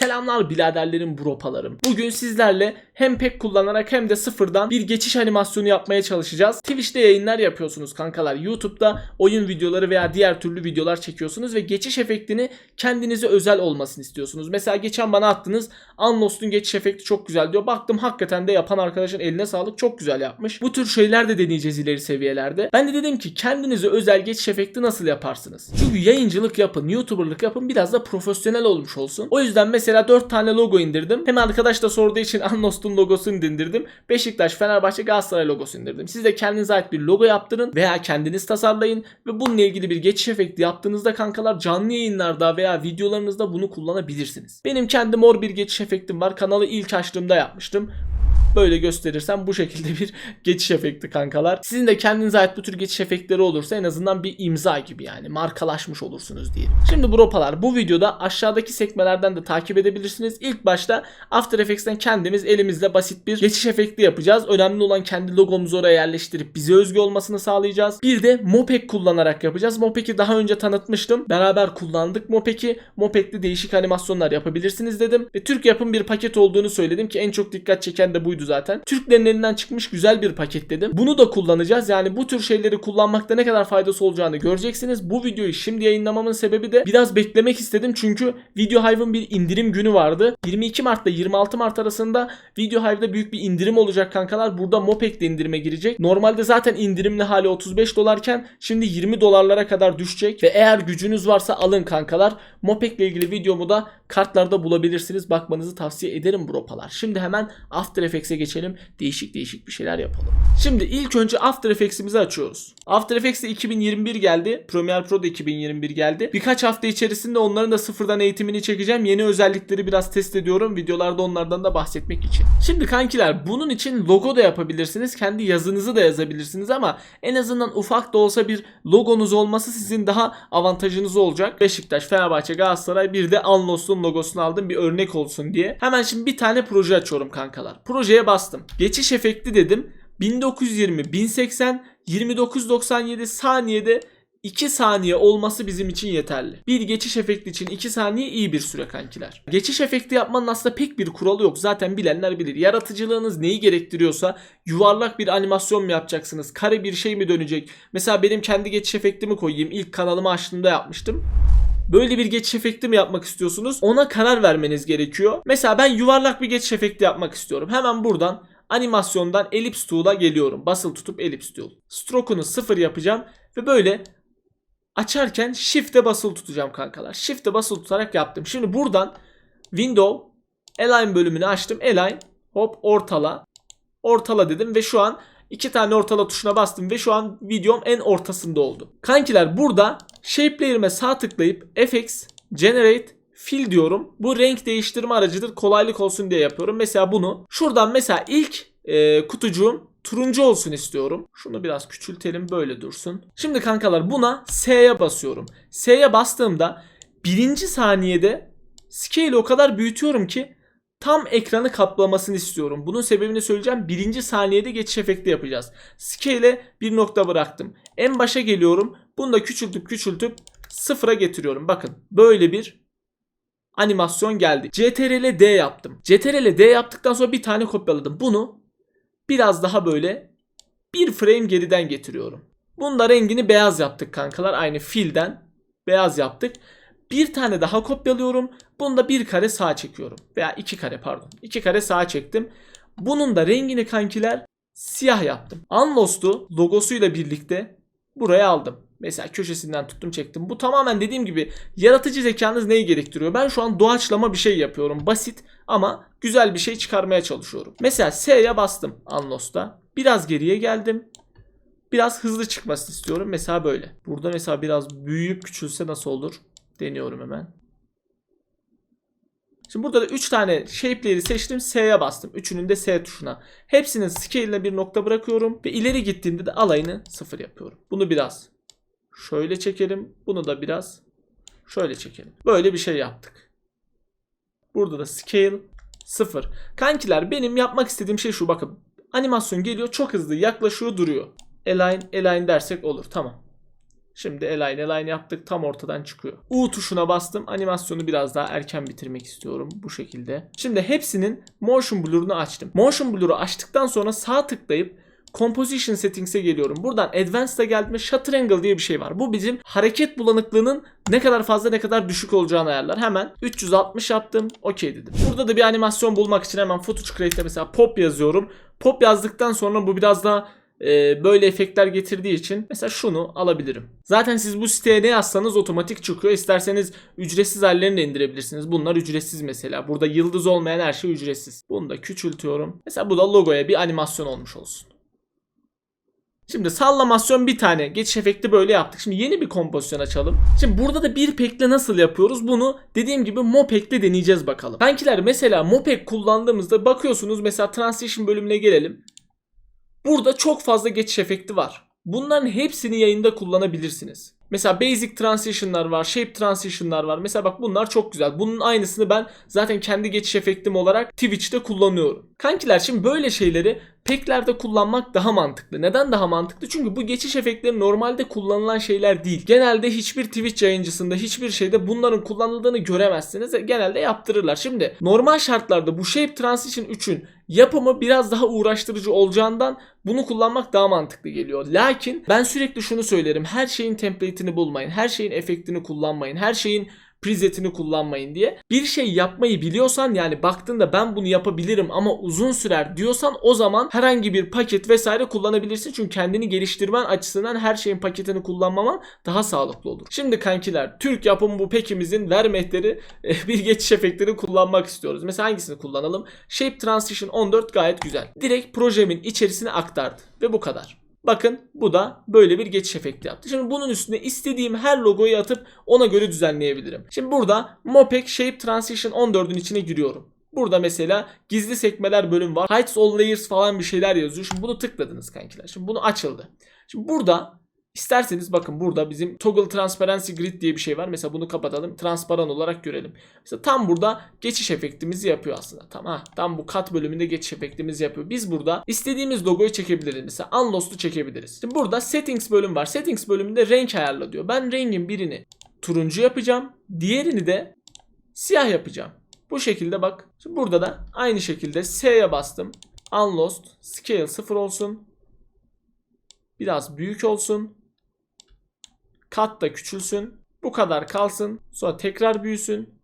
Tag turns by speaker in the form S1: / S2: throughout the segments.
S1: Selamlar biraderlerim bropalarım. Bugün sizlerle hem pek kullanarak hem de sıfırdan bir geçiş animasyonu yapmaya çalışacağız. Twitch'te yayınlar yapıyorsunuz kankalar. YouTube'da oyun videoları veya diğer türlü videolar çekiyorsunuz ve geçiş efektini kendinize özel olmasını istiyorsunuz. Mesela geçen bana attınız Unlost'un geçiş efekti çok güzel diyor. Baktım hakikaten de yapan arkadaşın eline sağlık çok güzel yapmış. Bu tür şeyler de deneyeceğiz ileri seviyelerde. Ben de dedim ki kendinize özel geçiş efekti nasıl yaparsınız? Çünkü yayıncılık yapın, YouTuber'lık yapın biraz da profesyonel olmuş olsun. O yüzden mesela 4 tane logo indirdim. Hem arkadaş da sorduğu için Unlost'un logosunu indirdim. Beşiktaş, Fenerbahçe, Galatasaray logosunu indirdim. Siz de kendinize ait bir logo yaptırın veya kendiniz tasarlayın ve bununla ilgili bir geçiş efekti yaptığınızda kankalar canlı yayınlarda veya videolarınızda bunu kullanabilirsiniz. Benim kendi mor bir geçiş efektim var. Kanalı ilk açtığımda yapmıştım. Böyle gösterirsem bu şekilde bir geçiş efekti kankalar. Sizin de kendinize ait bu tür geçiş efektleri olursa en azından bir imza gibi yani markalaşmış olursunuz diyelim. Şimdi bropalar bu videoda aşağıdaki sekmelerden de takip edebilirsiniz. İlk başta After Effects'ten kendimiz elimizle basit bir geçiş efekti yapacağız. Önemli olan kendi logomuzu oraya yerleştirip bize özgü olmasını sağlayacağız. Bir de Mopek kullanarak yapacağız. Mopek'i daha önce tanıtmıştım. Beraber kullandık Mopek'i. Mopek'te değişik animasyonlar yapabilirsiniz dedim. Ve Türk yapım bir paket olduğunu söyledim ki en çok dikkat çeken de buydu zaten. Türklerin elinden çıkmış güzel bir paket dedim. Bunu da kullanacağız. Yani bu tür şeyleri kullanmakta ne kadar faydası olacağını göreceksiniz. Bu videoyu şimdi yayınlamamın sebebi de biraz beklemek istedim. Çünkü Video Hive'ın bir indirim günü vardı. 22 Mart'ta 26 Mart arasında Video Hive'da büyük bir indirim olacak kankalar. Burada Mopek de indirime girecek. Normalde zaten indirimli hali 35 dolarken şimdi 20 dolarlara kadar düşecek. Ve eğer gücünüz varsa alın kankalar. Mopek ile ilgili videomu da kartlarda bulabilirsiniz. Bakmanızı tavsiye ederim bropalar. Şimdi hemen After Effects'e geçelim. Değişik değişik bir şeyler yapalım. Şimdi ilk önce After Effects'imizi açıyoruz. After Effects'te 2021 geldi. Premiere Pro da 2021 geldi. Birkaç hafta içerisinde onların da sıfırdan eğitimini çekeceğim. Yeni özellikleri biraz test ediyorum. Videolarda onlardan da bahsetmek için. Şimdi kankiler bunun için logo da yapabilirsiniz. Kendi yazınızı da yazabilirsiniz ama en azından ufak da olsa bir logonuz olması sizin daha avantajınız olacak. Beşiktaş, Fenerbahçe, Galatasaray bir de Unlost'un logosunu aldım bir örnek olsun diye. Hemen şimdi bir tane proje açıyorum kankalar. Projeye bastım. Geçiş efekti dedim. 1920, 1080, 2997 saniyede 2 saniye olması bizim için yeterli. Bir geçiş efekti için 2 saniye iyi bir süre kankiler. Geçiş efekti yapmanın aslında pek bir kuralı yok. Zaten bilenler bilir. Yaratıcılığınız neyi gerektiriyorsa yuvarlak bir animasyon mu yapacaksınız? Kare bir şey mi dönecek? Mesela benim kendi geçiş efektimi koyayım. İlk kanalımı açtığımda yapmıştım. Böyle bir geçiş efekti mi yapmak istiyorsunuz? Ona karar vermeniz gerekiyor. Mesela ben yuvarlak bir geçiş efekti yapmak istiyorum. Hemen buradan animasyondan Ellipse Tool'a geliyorum. Basılı tutup Ellipse Tool. Stroke'unu sıfır yapacağım ve böyle açarken Shift'e basılı tutacağım kankalar. Shift'e basılı tutarak yaptım. Şimdi buradan Window Align bölümünü açtım. Align hop ortala. Ortala dedim ve şu an iki tane ortala tuşuna bastım ve şu an videom en ortasında oldu. Kankiler burada Shape Layer'ime sağ tıklayıp FX Generate Fill diyorum. Bu renk değiştirme aracıdır. Kolaylık olsun diye yapıyorum. Mesela bunu şuradan mesela ilk e, kutucuğum turuncu olsun istiyorum. Şunu biraz küçültelim böyle dursun. Şimdi kankalar buna S'ye basıyorum. S'ye bastığımda birinci saniyede scale o kadar büyütüyorum ki tam ekranı kaplamasını istiyorum. Bunun sebebini söyleyeceğim. Birinci saniyede geçiş efekti yapacağız. Scale'e bir nokta bıraktım. En başa geliyorum. Bunu da küçültüp küçültüp sıfıra getiriyorum. Bakın böyle bir animasyon geldi. CTRL D yaptım. CTRL D yaptıktan sonra bir tane kopyaladım. Bunu biraz daha böyle bir frame geriden getiriyorum. Bunda rengini beyaz yaptık kankalar. Aynı filden beyaz yaptık. Bir tane daha kopyalıyorum. Bunda bir kare sağa çekiyorum. Veya iki kare pardon. İki kare sağa çektim. Bunun da rengini kankiler siyah yaptım. Unlost'u logosuyla birlikte buraya aldım. Mesela köşesinden tuttum çektim. Bu tamamen dediğim gibi yaratıcı zekanız neyi gerektiriyor? Ben şu an doğaçlama bir şey yapıyorum. Basit ama güzel bir şey çıkarmaya çalışıyorum. Mesela S'ye bastım Unlost'ta. Biraz geriye geldim. Biraz hızlı çıkmasını istiyorum. Mesela böyle. Burada mesela biraz büyüyüp küçülse nasıl olur? Deniyorum hemen. Şimdi burada da 3 tane shape'leri seçtim. S'ye bastım. Üçünün de S tuşuna. Hepsinin scale'ine bir nokta bırakıyorum. Ve ileri gittiğimde de alayını sıfır yapıyorum. Bunu biraz şöyle çekelim. Bunu da biraz şöyle çekelim. Böyle bir şey yaptık. Burada da scale 0. Kankiler benim yapmak istediğim şey şu bakın. Animasyon geliyor çok hızlı yaklaşıyor duruyor. Align align dersek olur tamam. Şimdi align align yaptık tam ortadan çıkıyor. U tuşuna bastım. Animasyonu biraz daha erken bitirmek istiyorum bu şekilde. Şimdi hepsinin motion blur'unu açtım. Motion blur'u açtıktan sonra sağ tıklayıp Composition Settings'e geliyorum. Buradan Advanced'a geldiğimde Shutter Angle diye bir şey var. Bu bizim hareket bulanıklığının ne kadar fazla ne kadar düşük olacağını ayarlar. Hemen 360 yaptım. Okey dedim. Burada da bir animasyon bulmak için hemen Footage Create'e mesela pop yazıyorum. Pop yazdıktan sonra bu biraz daha e, böyle efektler getirdiği için mesela şunu alabilirim. Zaten siz bu siteye ne yazsanız otomatik çıkıyor. İsterseniz ücretsiz hallerini de indirebilirsiniz. Bunlar ücretsiz mesela. Burada yıldız olmayan her şey ücretsiz. Bunu da küçültüyorum. Mesela bu da logoya bir animasyon olmuş olsun. Şimdi sallamasyon bir tane. Geçiş efekti böyle yaptık. Şimdi yeni bir kompozisyon açalım. Şimdi burada da bir pekle nasıl yapıyoruz? Bunu dediğim gibi Mopek'le deneyeceğiz bakalım. Kankiler mesela Mopek kullandığımızda bakıyorsunuz mesela Transition bölümüne gelelim. Burada çok fazla geçiş efekti var. Bunların hepsini yayında kullanabilirsiniz. Mesela basic transition'lar var, shape transition'lar var. Mesela bak bunlar çok güzel. Bunun aynısını ben zaten kendi geçiş efektim olarak Twitch'te kullanıyorum. Kankiler şimdi böyle şeyleri peklerde kullanmak daha mantıklı. Neden daha mantıklı? Çünkü bu geçiş efektleri normalde kullanılan şeyler değil. Genelde hiçbir Twitch yayıncısında hiçbir şeyde bunların kullanıldığını göremezsiniz. Genelde yaptırırlar. Şimdi normal şartlarda bu Shape Transition 3'ün yapımı biraz daha uğraştırıcı olacağından bunu kullanmak daha mantıklı geliyor. Lakin ben sürekli şunu söylerim. Her şeyin template'ini bulmayın. Her şeyin efektini kullanmayın. Her şeyin presetini kullanmayın diye. Bir şey yapmayı biliyorsan yani baktığında ben bunu yapabilirim ama uzun sürer diyorsan o zaman herhangi bir paket vesaire kullanabilirsin. Çünkü kendini geliştirmen açısından her şeyin paketini kullanmaman daha sağlıklı olur. Şimdi kankiler Türk yapımı bu pekimizin vermehteri eh, bir geçiş efektini kullanmak istiyoruz. Mesela hangisini kullanalım? Shape Transition 14 gayet güzel. Direkt projemin içerisine aktardı ve bu kadar. Bakın bu da böyle bir geçiş efekti yaptı. Şimdi bunun üstüne istediğim her logoyu atıp ona göre düzenleyebilirim. Şimdi burada Mopek Shape Transition 14'ün içine giriyorum. Burada mesela gizli sekmeler bölüm var. Hides all layers falan bir şeyler yazıyor. Şimdi bunu tıkladınız kankiler. Şimdi bunu açıldı. Şimdi burada İsterseniz bakın burada bizim toggle transparency grid diye bir şey var. Mesela bunu kapatalım. Transparan olarak görelim. Mesela tam burada geçiş efektimizi yapıyor aslında. Tam, ha, tam bu kat bölümünde geçiş efektimizi yapıyor. Biz burada istediğimiz logoyu çekebiliriz. Mesela unlost'u çekebiliriz. Şimdi burada settings bölüm var. Settings bölümünde renk ayarla diyor. Ben rengin birini turuncu yapacağım. Diğerini de siyah yapacağım. Bu şekilde bak. Şimdi burada da aynı şekilde S'ye bastım. Unlost scale 0 olsun. Biraz büyük olsun. Kat da küçülsün. Bu kadar kalsın. Sonra tekrar büyüsün.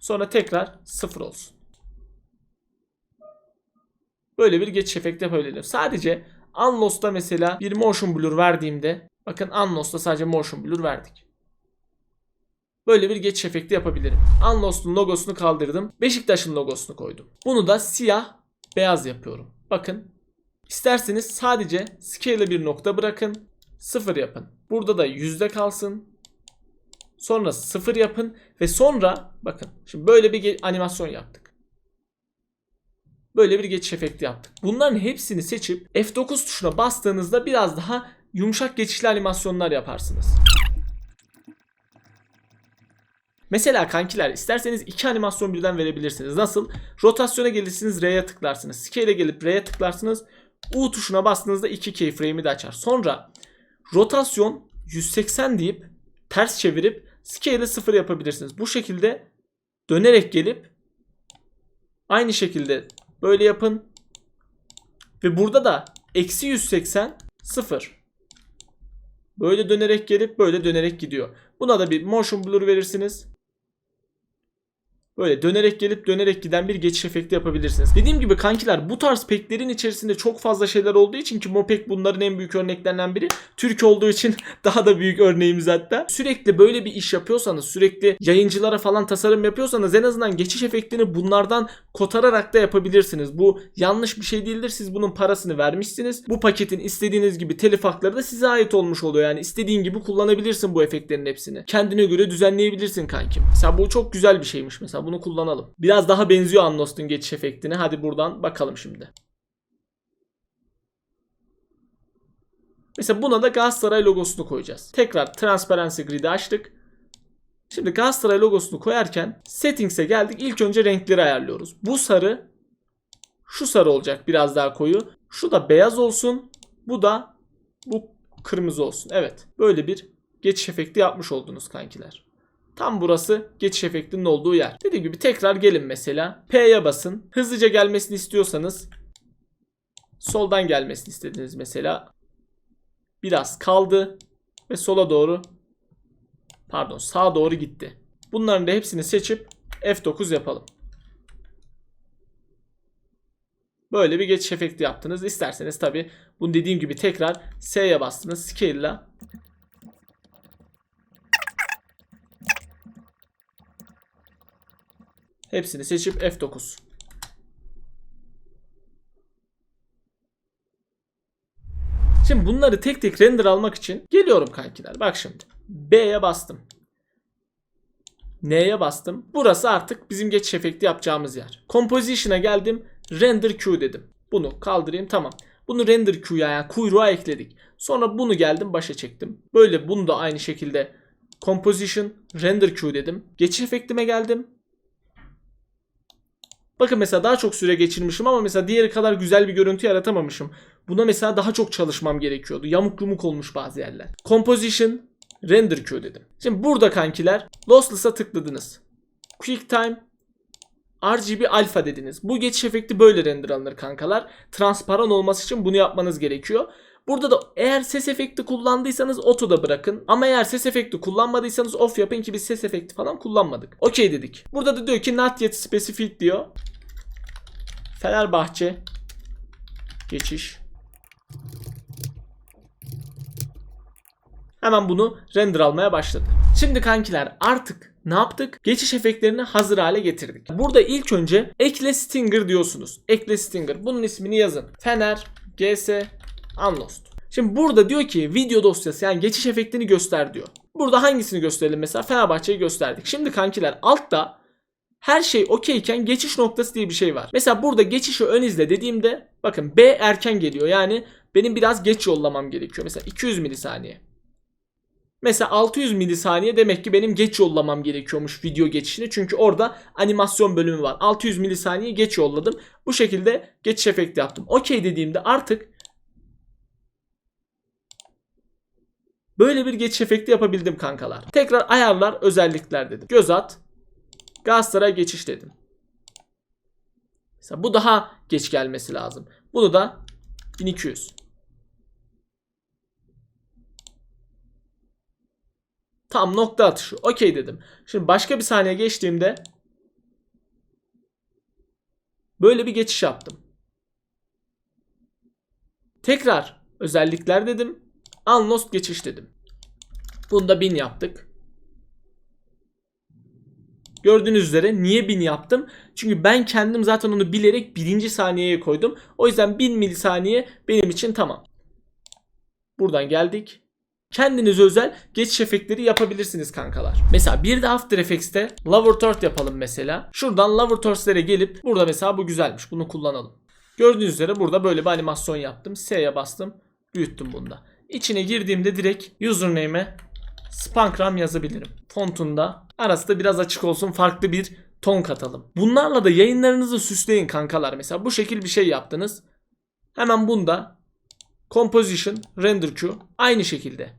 S1: Sonra tekrar sıfır olsun. Böyle bir geçiş efekti yapabilirim. Sadece Unlost'ta mesela bir motion blur verdiğimde bakın Unlost'ta sadece motion blur verdik. Böyle bir geçiş efekti yapabilirim. Unlost'un logosunu kaldırdım. Beşiktaş'ın logosunu koydum. Bunu da siyah beyaz yapıyorum. Bakın. İsterseniz sadece scale'e bir nokta bırakın. Sıfır yapın. Burada da yüzde kalsın. Sonra sıfır yapın ve sonra bakın şimdi böyle bir animasyon yaptık. Böyle bir geçiş efekti yaptık. Bunların hepsini seçip F9 tuşuna bastığınızda biraz daha yumuşak geçişli animasyonlar yaparsınız. Mesela kankiler isterseniz iki animasyon birden verebilirsiniz. Nasıl? Rotasyona gelirsiniz R'ye tıklarsınız. Scale'e gelip R'ye tıklarsınız. U tuşuna bastığınızda iki keyframe'i de açar. Sonra rotasyon 180 deyip ters çevirip scale'ı 0 yapabilirsiniz. Bu şekilde dönerek gelip aynı şekilde böyle yapın. Ve burada da eksi 180 0. Böyle dönerek gelip böyle dönerek gidiyor. Buna da bir motion blur verirsiniz. Böyle dönerek gelip dönerek giden bir geçiş efekti yapabilirsiniz. Dediğim gibi kankiler bu tarz peklerin içerisinde çok fazla şeyler olduğu için ki Mopek bunların en büyük örneklerinden biri. Türk olduğu için daha da büyük örneğimiz hatta. Sürekli böyle bir iş yapıyorsanız sürekli yayıncılara falan tasarım yapıyorsanız en azından geçiş efektini bunlardan kotararak da yapabilirsiniz. Bu yanlış bir şey değildir. Siz bunun parasını vermişsiniz. Bu paketin istediğiniz gibi telif hakları da size ait olmuş oluyor. Yani istediğin gibi kullanabilirsin bu efektlerin hepsini. Kendine göre düzenleyebilirsin kankim. Mesela bu çok güzel bir şeymiş mesela bunu kullanalım. Biraz daha benziyor Unlost'un geçiş efektine. Hadi buradan bakalım şimdi. Mesela buna da Galatasaray logosunu koyacağız. Tekrar Transparency Grid'i açtık. Şimdi Galatasaray logosunu koyarken Settings'e geldik. İlk önce renkleri ayarlıyoruz. Bu sarı şu sarı olacak biraz daha koyu. Şu da beyaz olsun. Bu da bu kırmızı olsun. Evet. Böyle bir geçiş efekti yapmış oldunuz kankiler. Tam burası geçiş efektinin olduğu yer. Dediğim gibi tekrar gelin mesela. P'ye basın. Hızlıca gelmesini istiyorsanız soldan gelmesini istediniz mesela. Biraz kaldı ve sola doğru pardon sağa doğru gitti. Bunların da hepsini seçip F9 yapalım. Böyle bir geçiş efekti yaptınız. İsterseniz tabi bunu dediğim gibi tekrar S'ye bastınız. Scale'la hepsini seçip F9. Şimdi bunları tek tek render almak için geliyorum kankiler. Bak şimdi. B'ye bastım. N'ye bastım. Burası artık bizim geçiş efekti yapacağımız yer. Composition'a geldim. Render Q dedim. Bunu kaldırayım tamam. Bunu render Q'ya yani kuyruğa ekledik. Sonra bunu geldim başa çektim. Böyle bunu da aynı şekilde Composition Render Q dedim. Geçiş efektime geldim. Bakın mesela daha çok süre geçirmişim ama mesela diğeri kadar güzel bir görüntü yaratamamışım. Buna mesela daha çok çalışmam gerekiyordu. Yamuk yumuk olmuş bazı yerler. Composition Render Q dedim. Şimdi burada kankiler Lossless'a tıkladınız. QuickTime RGB alfa dediniz. Bu geçiş efekti böyle render alınır kankalar. Transparan olması için bunu yapmanız gerekiyor. Burada da eğer ses efekti kullandıysanız auto'da bırakın. Ama eğer ses efekti kullanmadıysanız off yapın ki biz ses efekti falan kullanmadık. Okey dedik. Burada da diyor ki not yet specific diyor. Fenerbahçe geçiş. Hemen bunu render almaya başladı. Şimdi kankiler artık ne yaptık? Geçiş efektlerini hazır hale getirdik. Burada ilk önce ekle stinger diyorsunuz. Ekle stinger. Bunun ismini yazın. Fener GS Unlost. Şimdi burada diyor ki video dosyası yani geçiş efektini göster diyor. Burada hangisini gösterelim mesela? Fenerbahçe'yi gösterdik. Şimdi kankiler altta her şey okeyken geçiş noktası diye bir şey var. Mesela burada geçişi ön izle dediğimde bakın B erken geliyor. Yani benim biraz geç yollamam gerekiyor. Mesela 200 milisaniye. Mesela 600 milisaniye demek ki benim geç yollamam gerekiyormuş video geçişini. Çünkü orada animasyon bölümü var. 600 milisaniye geç yolladım. Bu şekilde geçiş efekti yaptım. Okey dediğimde artık böyle bir geçiş efekti yapabildim kankalar. Tekrar ayarlar özellikler dedim. Göz at. Galatasaray geçiş dedim. Mesela bu daha geç gelmesi lazım. Bunu da 1200. Tam nokta atışı. Okey dedim. Şimdi başka bir saniye geçtiğimde böyle bir geçiş yaptım. Tekrar özellikler dedim. Unlost geçiş dedim. Bunu da 1000 yaptık. Gördüğünüz üzere niye 1000 yaptım? Çünkü ben kendim zaten onu bilerek birinci saniyeye koydum. O yüzden 1000 milisaniye benim için tamam. Buradan geldik. Kendinize özel geçiş efektleri yapabilirsiniz kankalar. Mesela bir de After Effects'te Lower Third yapalım mesela. Şuradan Lower Third'lere gelip burada mesela bu güzelmiş. Bunu kullanalım. Gördüğünüz üzere burada böyle bir animasyon yaptım. S'ye bastım. Büyüttüm bunda. İçine girdiğimde direkt username'e Spankram yazabilirim. Fontunda arası da biraz açık olsun farklı bir ton katalım. Bunlarla da yayınlarınızı süsleyin kankalar. Mesela bu şekil bir şey yaptınız. Hemen bunda Composition, Render Q aynı şekilde.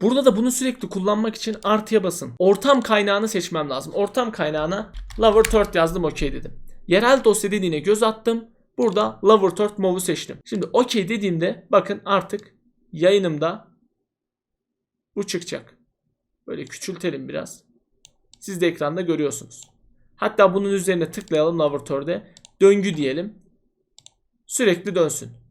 S1: Burada da bunu sürekli kullanmak için artıya basın. Ortam kaynağını seçmem lazım. Ortam kaynağına Lover Third yazdım okey dedim. Yerel dosya dediğine göz attım. Burada Third Move'u seçtim. Şimdi okey dediğimde bakın artık yayınımda bu çıkacak. Böyle küçültelim biraz. Siz de ekranda görüyorsunuz. Hatta bunun üzerine tıklayalım Third'e. Döngü diyelim sürekli dönsün.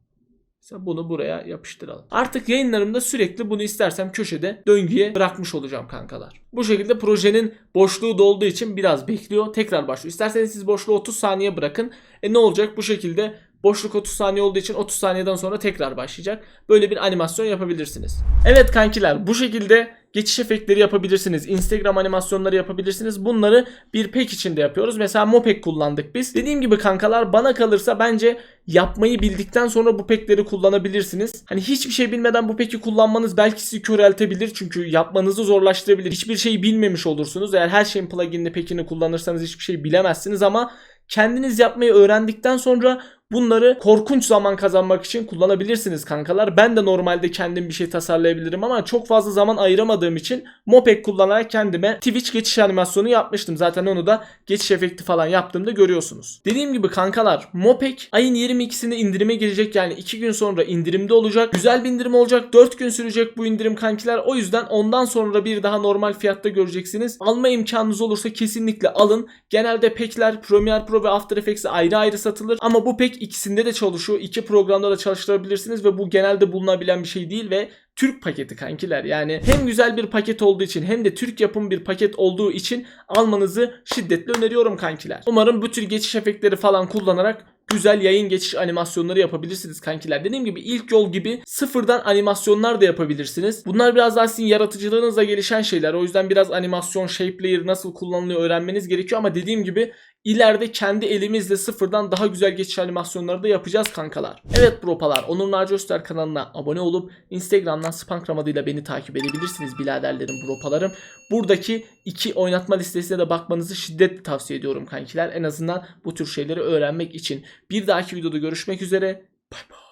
S1: Mesela bunu buraya yapıştıralım. Artık yayınlarımda sürekli bunu istersem köşede döngüye bırakmış olacağım kankalar. Bu şekilde projenin boşluğu dolduğu için biraz bekliyor. Tekrar başlıyor. İsterseniz siz boşluğu 30 saniye bırakın. E ne olacak? Bu şekilde boşluk 30 saniye olduğu için 30 saniyeden sonra tekrar başlayacak. Böyle bir animasyon yapabilirsiniz. Evet kankiler bu şekilde geçiş efektleri yapabilirsiniz. Instagram animasyonları yapabilirsiniz. Bunları bir pack içinde yapıyoruz. Mesela Mopek kullandık biz. Dediğim gibi kankalar bana kalırsa bence yapmayı bildikten sonra bu packleri kullanabilirsiniz. Hani hiçbir şey bilmeden bu pack'i kullanmanız belki sizi köreltebilir. Çünkü yapmanızı zorlaştırabilir. Hiçbir şeyi bilmemiş olursunuz. Eğer her şeyin plugin'ini pack'ini kullanırsanız hiçbir şey bilemezsiniz ama kendiniz yapmayı öğrendikten sonra Bunları korkunç zaman kazanmak için kullanabilirsiniz kankalar. Ben de normalde kendim bir şey tasarlayabilirim ama çok fazla zaman ayıramadığım için Mopek kullanarak kendime Twitch geçiş animasyonu yapmıştım. Zaten onu da geçiş efekti falan yaptığımda görüyorsunuz. Dediğim gibi kankalar Mopek ayın 22'sinde indirime girecek yani 2 gün sonra indirimde olacak. Güzel bir indirim olacak. 4 gün sürecek bu indirim kankiler. O yüzden ondan sonra bir daha normal fiyatta göreceksiniz. Alma imkanınız olursa kesinlikle alın. Genelde pekler Premiere Pro ve After Effects'e ayrı ayrı satılır. Ama bu pek ikisinde de çalışıyor. İki programda da çalıştırabilirsiniz ve bu genelde bulunabilen bir şey değil ve Türk paketi kankiler. Yani hem güzel bir paket olduğu için hem de Türk yapım bir paket olduğu için almanızı şiddetle öneriyorum kankiler. Umarım bu tür geçiş efektleri falan kullanarak güzel yayın geçiş animasyonları yapabilirsiniz kankiler. Dediğim gibi ilk yol gibi sıfırdan animasyonlar da yapabilirsiniz. Bunlar biraz daha sizin yaratıcılığınızla gelişen şeyler. O yüzden biraz animasyon, shape layer nasıl kullanılıyor öğrenmeniz gerekiyor ama dediğim gibi ileride kendi elimizle sıfırdan daha güzel geçiş animasyonları da yapacağız kankalar. Evet bropalar Onur Naci Öztürk kanalına abone olup Instagram'dan Spankram adıyla beni takip edebilirsiniz biraderlerim bropalarım. Buradaki iki oynatma listesine de bakmanızı şiddetle tavsiye ediyorum kankiler. En azından bu tür şeyleri öğrenmek için. Bir dahaki videoda görüşmek üzere. Bay bay.